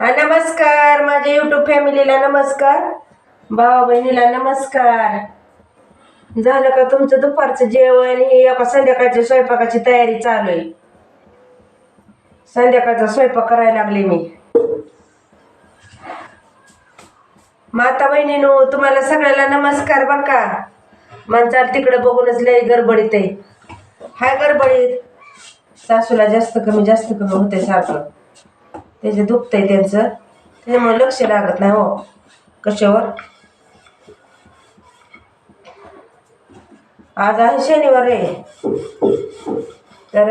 हा नमस्कार. माझ्या युट्यूब फॅमिलीला नमस्कार. भावा बहिणीला नमस्कार. झालं का तुमचं दुपारचं जेवण? हे एका संध्याकाळच्या स्वयंपाकाची तयारी चालू आहे. संध्याकाळचा स्वयंपाक करायला लागले मी. माता बहिणीनो तुम्हाला सगळ्याला नमस्कार बर का? माणसाला तिकडं बघूनच लय गडबडीत आहे. हाय गडबडीत. सासूला जास्त कमी जास्त कमी होते सारखं. त्याचे दुखतंय त्यांचं त्याच्यामुळे लक्ष लागत नाही हो. कशावर? आज आहे शनिवार आहे तर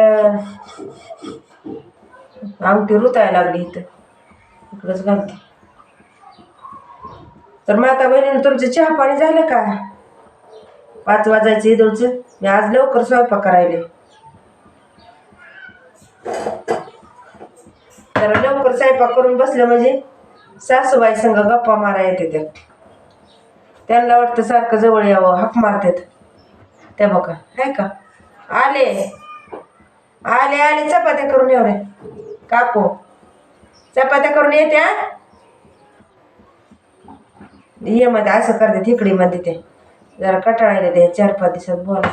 अंगठी रुतायला लागली इथं. इकडंच घालते. तर माता बहिणीनं तुमचं चहा पाणी झालं का? पाच वाजायचं इदूचं मी आज लवकर स्वयंपाक करायले. तर लवकर स्वयंपाक करून बसलं म्हणजे सासूबाई संग गप्पा मारा येते त्या. त्यांना वाटतं सारखं जवळ यावं हाक मारतात. त्या बघा आहे का? आले. आले आले चपात्या करून येऊ रे. काकू चपात्या करून येत्या ये मध्ये असं करते तिकडीमध्ये ते. जरा कटाळायला ते चार पाच दिवसात बोला.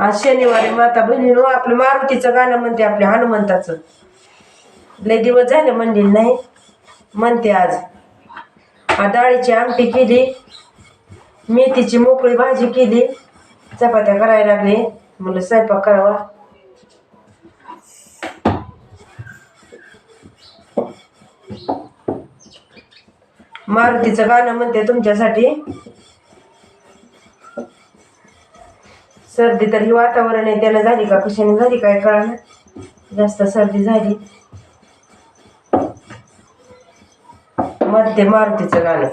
आज शनिवारी माता बहिणीनो आपलं मारुतीचं गाणं म्हणते आपल्या हनुमंताचं. लय दिवस झाले म्हणली नाही म्हणते आज. डाळीची आमटी केली मेथीची मोकळी भाजी केली चपात्या करायला लागले. म्हणलं स्वयंपाक करावा. मारुतीचं गाणं म्हणते तुमच्यासाठी. सर्दी तर ही वातावरण आहे त्याला झाली का कशाने झाली काय कळणार जास्त सर्दी झाली. मध्ये मारुतीचं गाणं.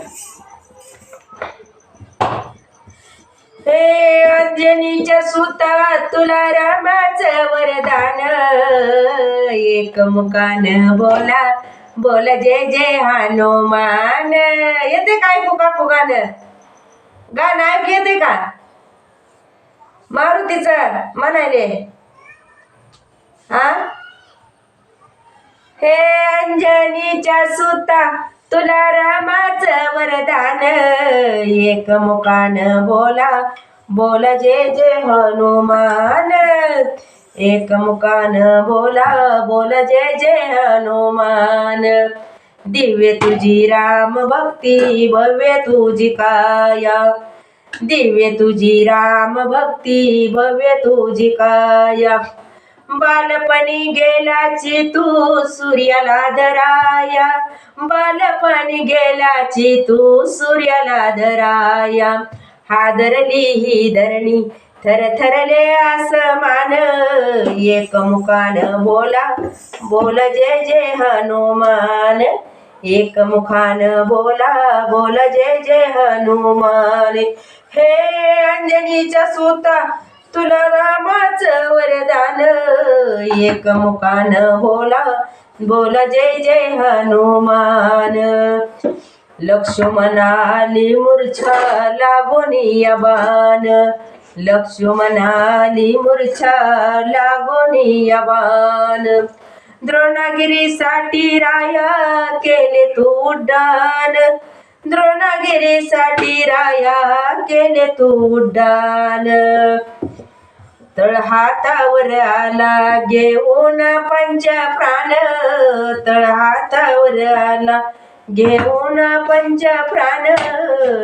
हे अंजनीच्या सुता तुला रामाचं वरदान. एक मुकान बोला बोला जय जय हनुमान. येते काय फुका फुगान गाणं ऐक येते का? तिचं म्हणायले हा? हे अंजनीच्या सुता तुला रामाचं वरदान. एक मुकान बोला बोला जय जे हनुमान. एक मुकान बोला बोला जे जय हनुमान. दिव्य तुझी राम भक्ती भव्य तुझी काया. दिव्य तुझी राम भक्ती भव्य तुझी काय बालपणी गेलाची तू सूर्याला धराया. बालपणी गेलाची तू सूर्याला धराया. हादरली ही धरणी थर थरले आसमान. एक मुकान बोला बोल जय जय हनुमान. एक मुखान बोला बोल जय जय हनुमान. हे अंजनीच्या सुता तुला रामाच वरदान. एक मुखान बोला बोला जय जय हनुमान. लक्ष्मणाली मूर्छा लागोनिया बाण लक्ष्मणाली मूर्छा लागोनिया बाण द्रोणागिरीसाठी राया केले तू उड्डाण. द्रोणागिरीसाठी राया केले तू उड्डाण. तळ हातावर आला घेऊन पंच प्राण. तळ हातावर आला घेऊन पंच प्राण.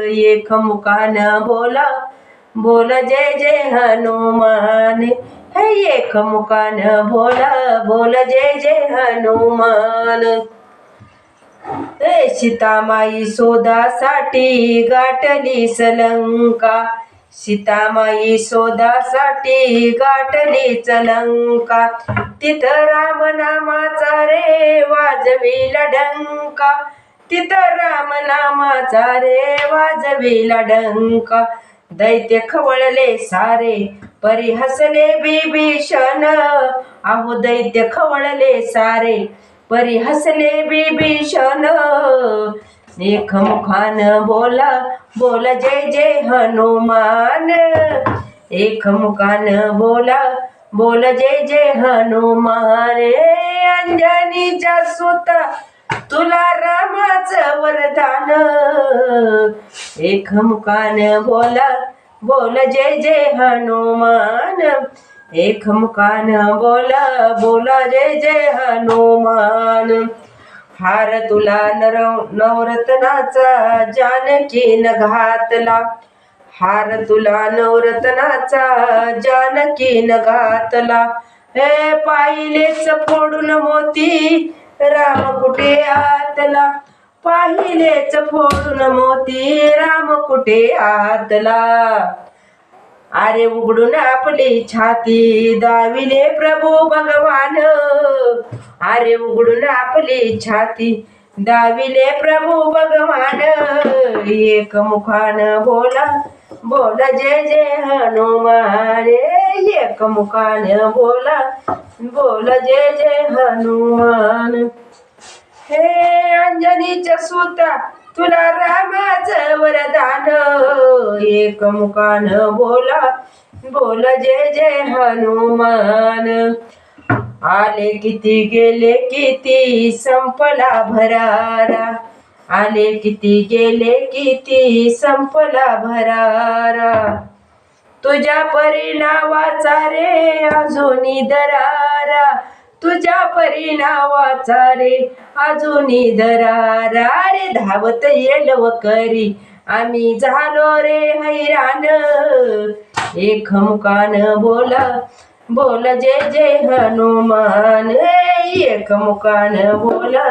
एक मुखान बोला बोल जय जय हनुमान. हे एक मुखान बोला बोल जय जय हनुमान. सीतामाई शोधासाठी गाठली सलंका. सीतामाई शोधासाठी गाठली चलंका तिथं रामनामाचा रे वाजविला डंका. तिथं रामनामाचा रे वाजविला डंका. दैत्य खवळले सारे परी हसले बिभीषण. अहो दैत्य खवळले सारे परी हसले बिभीषण एक मुखान बोला बोला जय जय हनुमान। एक मुखान बोला बोल जय जय हनुमान। रे अंजनीच्या सुता तुला रामाच वरदान। एक मुकान बोला बोल जय जय हनुमान। एक बोला बोला जय जय हनुमान. हार तुला नर नवरत्नाचा जानकीन घातला. हार तुला नवरत्नाचा जानकीन घातला. हे पाहिलेच फोडून मोती राम कुठे आतला? पाहिलेच फोडून मोती राम कुठे आतला? अरे उघडून आपली छाती दाविले प्रभू भगवान. अरे उघडून आपली छाती दाविले प्रभू भगवान. एक मुखान बोला बोला जय जय हनुमान. रे एक मुखान बोला बोला जय जय हनुमान. हे अंजनीच्या सुता तुला रामाचं वरदान. एक मुखान बोला बोला जय जय हनुमान. आले किती गेले किती संपला भरारा. आले किती गेले किती संपला भरारा. तुझ्या परिणावाचा रे अजूनी दरारा. तुझ्या परिणावाचा रे अजूनी दरारा. रे धावत येल करी आम्ही झालो रे हैराण. एक मुकान बोला बोल जय जय हनुमान. एक मुकान बोला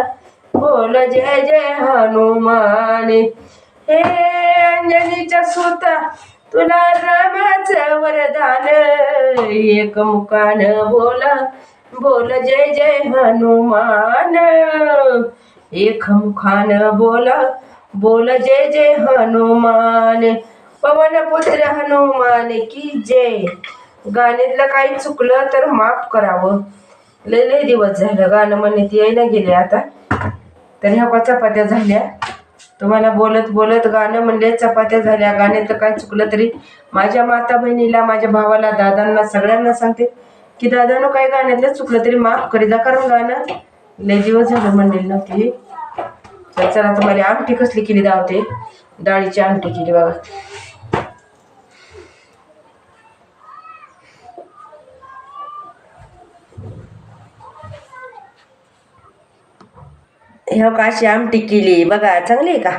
बोल जय जय हनुमान. हे अंजनीच्या सुता तुला रामाचं वरदान. एक मुकान बोला बोल जय जय हनुमान. एक मुखान बोला बोल जय जय हनुमान पवन पुत्र हनुमान की जय गाण्यातलं काही चुकलं तर माफ करावं. लय लय दिवस झालं गाणं म्हणण्यात यायला गेले आता. तर ह्या का चपात्या झाल्या. तुम्हाला बोलत बोलत गाणं म्हणले चपात्या झाल्या. गाण्यातलं काय चुकलं तरी माझ्या माता बहिणीला माझ्या भावाला दादांना सगळ्यांना सांगते की दादानं काय गाण्यातलं चुकलं तरी माफ करी जा. कारण गाणं लय दिवस झालं म्हणलेलं नव्हती तर चला तुम्हाला आमटी कसली केली दावते डाळीची आमटी केली बघा. ह्या का अशी आमटी केली. बघा चांगली आहे का?